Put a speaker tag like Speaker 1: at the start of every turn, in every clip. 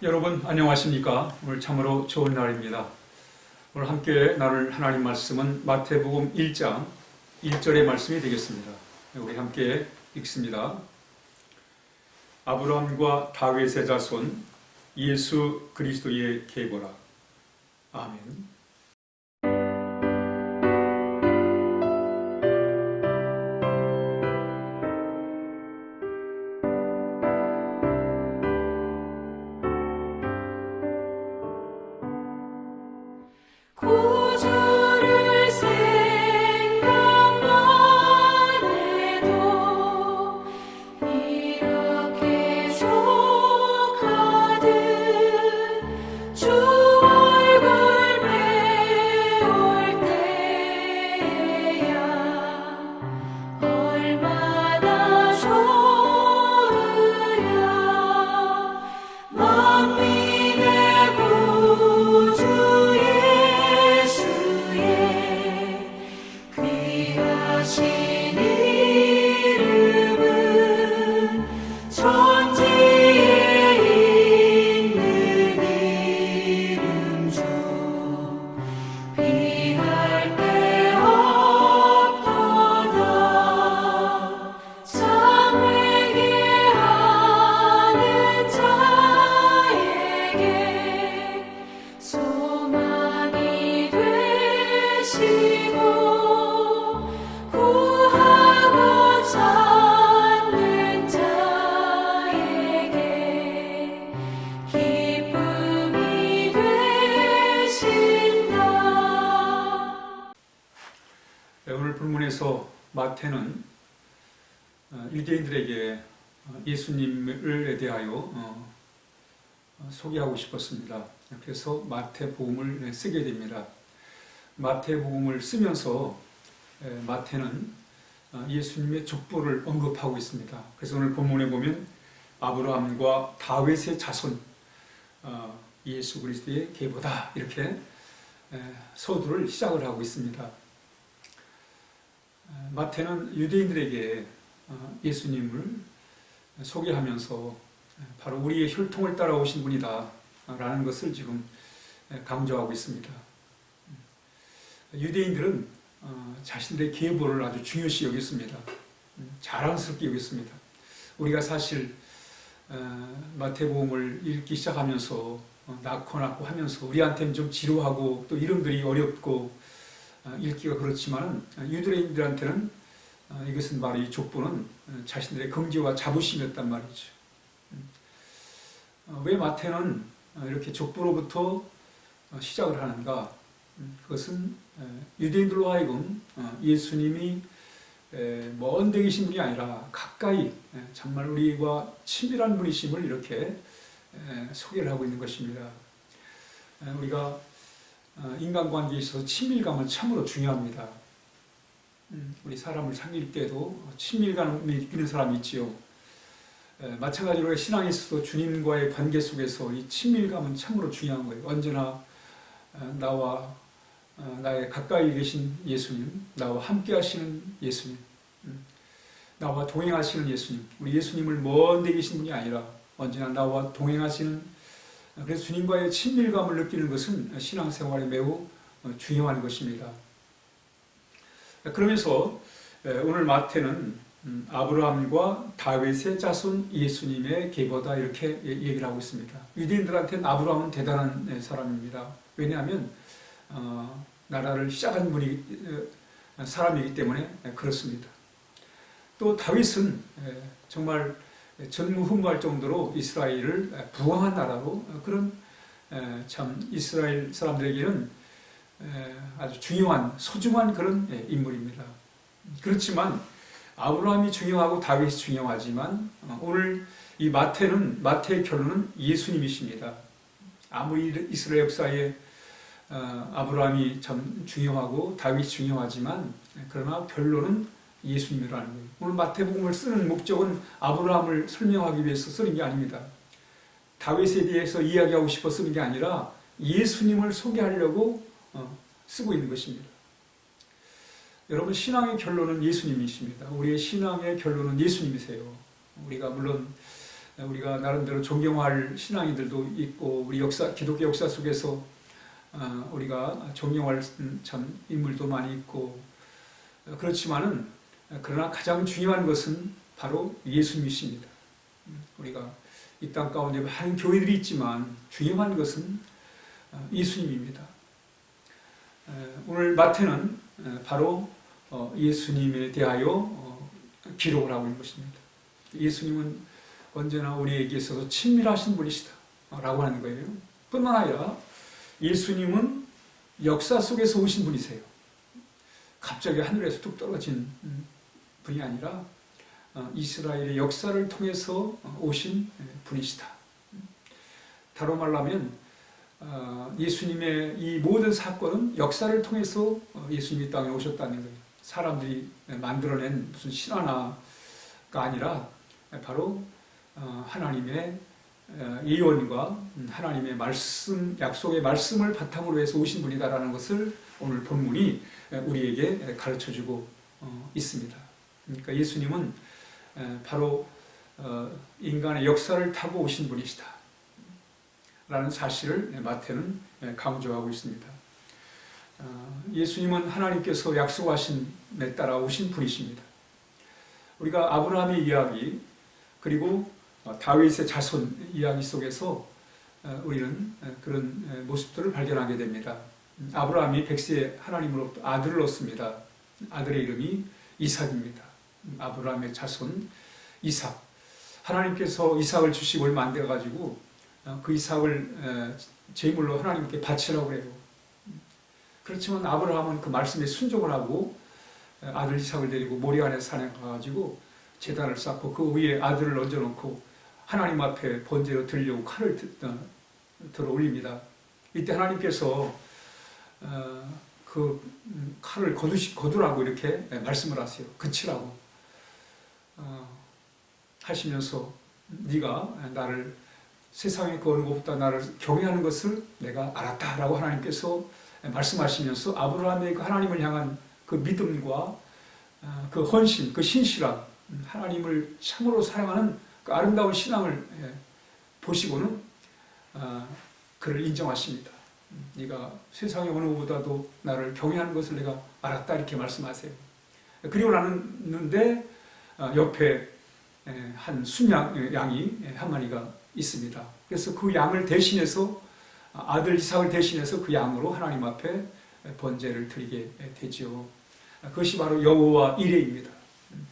Speaker 1: 여러분 안녕하십니까? 오늘 참으로 좋은 날입니다. 오늘 함께 나눌 하나님 말씀은 마태복음 1장 1절의 말씀이 되겠습니다. 우리 함께 읽습니다. 아브라함과 다윗의 자손 예수 그리스도의 계보라. 아멘. 본문에서 마태는 어, 유대인들에게 어, 예수님을 대하여 어, 어, 소개하고 싶었습니다. 그래서 마태복음을 쓰게 됩니다. 마태복음을 쓰면서 에, 마태는 어, 예수님의 족보를 언급하고 있습니다. 그래서 오늘 본문에 보면 아브라함과 다윗의 자손 어, 예수 그리스도의 계보다 이렇게 에, 서두를 시작을 하고 있습니다. 어, 마태는 유대인들에게 어, 예수님을 소개하면서 어, 바로 우리의 혈통을 따라오신 분이다 라는 것을 지금 강조하고 있습니다. 유대인들은 어, 자신들의 계보를 아주 중요시 여겼습니다. 음, 자랑스럽게 여겼습니다. 우리가 사실 어, 마태복음을 읽기 시작하면서 어, 낳고 낳고 하면서 우리한테는 좀 지루하고 또 이름들이 어렵고 어, 읽기가 그렇지만 유대인들한테는 어, 이것은 바로 이 족보는 어, 자신들의 긍지와 자부심이었단 말이죠. 음. 어, 왜 마태는 어, 이렇게 족보로부터 어, 시작을 하는가? 음, 그것은 에, 유대인들로 하여금 어, 예수님이 에, 먼데 계신 분이 아니라 가까이 에, 정말 우리와 친밀한 분이심을 이렇게 에, 소개를 하고 있는 것입니다. 에, 우리가 어, 인간관계에 있어서 친밀감은 참으로 중요합니다. 음, 우리 사람을 사귈 때도 친밀감을 느끼는 사람이 있지요. 에, 마찬가지로 신앙에 있어서 주님과의 관계 속에서 이 친밀감은 참으로 중요한 거예요. 언제나 어, 나와 어, 나의 가까이 계신 예수님, 나와 함께 하시는 예수님, 음, 나와 동행하시는 예수님, 우리 예수님을 먼데 계신 분이 아니라 언제나 나와 동행하시는 어, 그래서 주님과의 친밀감을 느끼는 것은 신앙생활에 매우 어, 중요한 것입니다. 그러면서 에, 오늘 마태는 음, 아브라함과 다윗의 자손 예수님의 계보다 이렇게 예- 얘기를 하고 있습니다. 유대인들한테는 아브라함은 대단한 에, 사람입니다. 왜냐하면 어, 나라를 시작한 분이 어, 사람이기 때문에 에, 그렇습니다. 또 다윗은 에, 정말 전무후무할 정도로 이스라엘을 에, 부강한 나라로 어, 그런 에, 참 이스라엘 사람들에게는 에, 아주 중요한 소중한 그런 예, 인물입니다. 그렇지만 아브라함이 중요하고 다윗이 중요하지만 어, 오늘 이 마태는 마태의 결론은 예수님이십니다. 아무리 이스라엘 역사에 어, 아브라함이 참 중요하고 다윗이 중요하지만 그러나 결론은 예수님이라는 거예요. 오늘 마태복음을 쓰는 목적은 아브라함을 설명하기 위해서 쓰는 게 아닙니다. 다윗에 대해서 이야기하고 싶어 쓰는 게 아니라 예수님을 소개하려고 어, 쓰고 있는 것입니다. 여러분 신앙의 결론은 예수님이십니다. 우리의 신앙의 결론은 예수님이세요. 우리가 물론 우리가 나름대로 존경할 신앙인들도 있고 우리 역사 기독교 역사 속에서 어, 우리가 존경할 음, 참 인물도 많이 있고 어, 그렇지만은 어, 그러나 가장 중요한 것은 바로 예수님이십니다. 음, 우리가 이 땅 가운데 많은 교회들이 있지만 중요한 것은 어, 예수님입니다. 에, 오늘 마태는 에, 바로 어, 예수님에 대하여 어, 기록을 하고 있는 것입니다. 예수님은 언제나 우리에게 있어서 친밀하신 분이시다. 라고 하는 거예요. 뿐만 아니라 예수님은 역사 속에서 오신 분이세요. 갑자기 하늘에서 뚝 떨어진 음, 분이 아니라 어, 이스라엘의 역사를 통해서 어, 오신 예, 분이시다. 다로 말하면 어, 예수님의 이 모든 사건은 역사를 통해서 어, 예수님이 땅에 오셨다는 거예요. 사람들이 만들어낸 무슨 신화나가 아니라 바로 어, 하나님의 어, 예언과 음, 하나님의 말씀, 약속의 말씀을 바탕으로 해서 오신 분이다라는 것을 오늘 본문이 우리에게 가르쳐 주고 어, 있습니다. 그러니까 예수님은 에, 바로 어, 인간의 역사를 타고 오신 분이시다. 라는 사실을 마태는 강조하고 있습니다. 어, 예수님은 하나님께서 약속하신 내 따라 오신 분이십니다. 우리가 아브라함의 이야기 그리고 어, 다윗의 자손 이야기 속에서 어, 우리는 어, 그런 에, 모습들을 발견하게 됩니다. 음, 아브라함이 백세에 하나님으로부터 아들을 얻습니다. 아들의 이름이 이삭입니다. 음, 아브라함의 자손 이삭. 하나님께서 이삭을 주시고 얼마 안 돼가지고 어, 그 이삭을 에, 제물로 하나님께 바치라고. 음, 그렇지만 아브라함은 그 말씀에 순종을 하고 에, 아들 이삭을 데리고 모리안에 산에 가가지고 제단을 쌓고 그 위에 아들을 얹어놓고 하나님 앞에 번제로 들려고 칼을 드- 어, 들어 올립니다. 이때 하나님께서 어, 그 음, 칼을 거두시, 거두라고 이렇게 예, 말씀을 하세요. 그치라고 어, 하시면서 네가 나를 세상에 그 것보다 나를 경외하는 것을 내가 알았다라고 하나님께서 말씀하시면서 아브라함의 그 하나님을 향한 그 믿음과 어, 그 헌신, 그 신실함, 음, 하나님을 참으로 사랑하는 그 아름다운 신앙을 예, 보시고는 어, 그를 인정하십니다. 음, 네가 세상의 어느 것보다도 나를 경외하는 것을 내가 알았다 이렇게 말씀하세요. 그리고 나는데 어, 옆에 에, 한 순양 에, 양이 에, 한 마리가 있습니다. 그래서 그 양을 대신해서 아, 아들 이삭을 대신해서 그 양으로 하나님 앞에 에, 번제를 드리게 에, 되지요. 아, 그것이 바로 여호와 이레입니다. 음,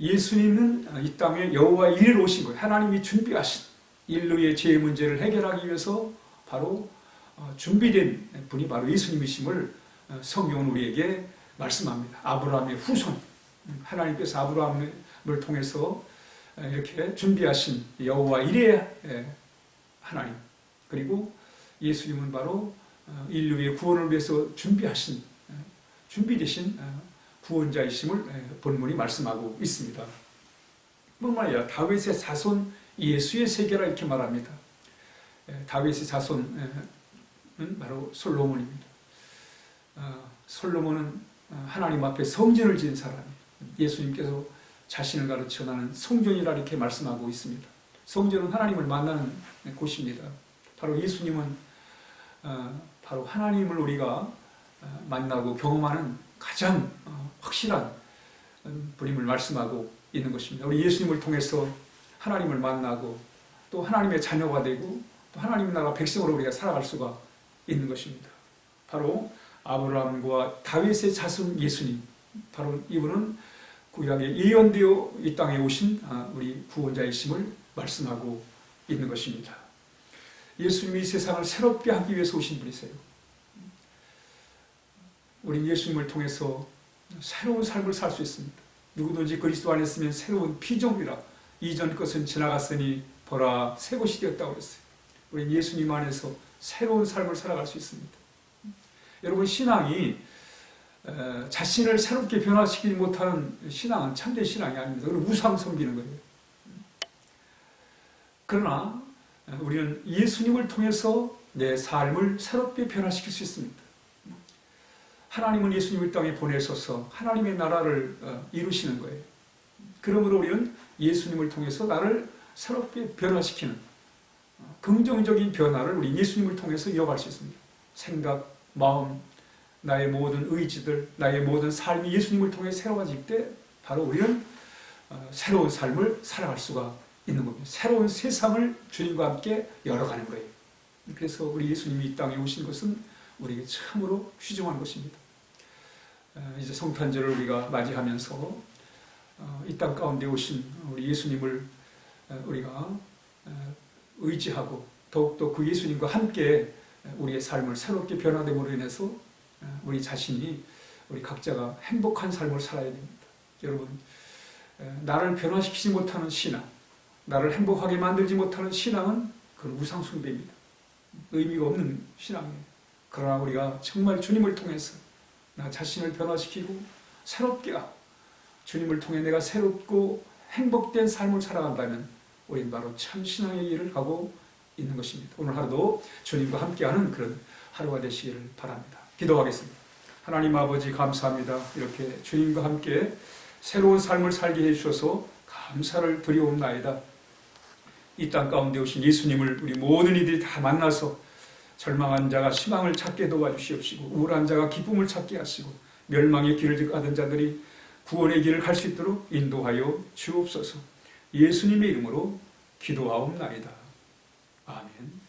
Speaker 1: 예수님은 아, 이 땅에 여호와 이레로 오신 거예요. 하나님이 준비하신 인류의 죄 문제를 해결하기 위해서 바로 어, 준비된 분이 바로 예수님이심을 어, 성경은 우리에게 말씀합니다. 아브라함의 후손. 음, 하나님께서 아브라함을 통해서 어, 이렇게 준비하신 여호와 이레 하나님. 그리고 예수님은 바로 어, 인류의 구원을 위해서 준비하신 어, 준비되신 어, 구원자이심을 에, 본문이 말씀하고 있습니다. 아니라 다윗의 자손 예수의 세계라 이렇게 말합니다. 에, 다윗의 자손은 바로 솔로몬입니다. 어, 솔로몬은 어, 하나님 앞에 성전을 지은 사람이에요. 예수님께서 자신을 가르쳐 나는 성전이라 이렇게 말씀하고 있습니다. 성전은 하나님을 만나는 곳입니다. 바로 예수님은 어, 바로 하나님을 우리가 어, 만나고 경험하는 가장 어, 확실한 음, 분임을 말씀하고 있는 것입니다. 우리 예수님을 통해서 하나님을 만나고 또 하나님의 자녀가 되고 또 하나님 나라 백성으로 우리가 살아갈 수가 있는 것입니다. 바로 아브라함과 다윗의 자손 예수님, 바로 이분은 구약에 예언되어 이 땅에 오신 아, 우리 구원자이심을 말씀하고 있는 것입니다. 예수님이 세상을 새롭게 하기 위해서 오신 분이세요. 우리 예수님을 통해서 새로운 삶을 살 수 있습니다. 누구든지 그리스도 안에 있으면 새로운 피조물이라 이전 것은 지나갔으니 보라 새 것이 되었다고 했어요. 우리 예수님 안에서 새로운 삶을 살아갈 수 있습니다. 여러분 신앙이 에, 자신을 새롭게 변화시키지 못하는 신앙은 참된 신앙이 아닙니다. 그건 우상 섬기는 거예요. 그러나 에, 우리는 예수님을 통해서 내 삶을 새롭게 변화시킬 수 있습니다. 하나님은 예수님을 땅에 보내셔서 하나님의 나라를 어, 이루시는 거예요. 그러므로 우리는 예수님을 통해서 나를 새롭게 변화시키는 어, 긍정적인 변화를 우리 예수님을 통해서 이어갈 수 있습니다. 생각, 마음, 나의 모든 의지들, 나의 모든 삶이 예수님을 통해 새로워질 때 바로 우리는 어, 새로운 삶을 살아갈 수가 있는 겁니다. 새로운 세상을 주님과 함께 열어가는 거예요. 그래서 우리 예수님이 이 땅에 오신 것은 우리에게 참으로 휘중한 것입니다. 어, 이제 성탄절을 우리가 맞이하면서 어, 이땅 가운데 오신 우리 예수님을 어, 우리가 어, 의지하고 더욱더 그 예수님과 함께 우리의 삶을 새롭게 변화됨으로 인해서 어, 우리 자신이 우리 각자가 행복한 삶을 살아야 됩니다. 여러분 어, 나를 변화시키지 못하는 신앙, 나를 행복하게 만들지 못하는 신앙은 그건 우상 숭배입니다. 의미가 없는 신앙이에요. 그러나 우리가 정말 주님을 통해서 나 자신을 변화시키고 새롭게 하고 주님을 통해 내가 새롭고 행복된 삶을 살아간다면 우리는 바로 참 신앙의 길을 가고 있는 것입니다. 오늘 하루도 주님과 함께하는 그런 하루가 되시기를 바랍니다. 기도하겠습니다. 하나님 아버지 감사합니다. 이렇게 주님과 함께 새로운 삶을 살게 해주셔서 감사를 드리옵나이다. 이 땅 가운데 오신 예수님을 우리 모든 이들이 다 만나서 절망한 자가 희망을 찾게 도와주시옵시고 우울한 자가 기쁨을 찾게 하시고 멸망의 길을 가던 자들이 구원의 길을 갈 수 있도록 인도하여 주옵소서. 예수님의 이름으로 기도하옵나이다. 아멘.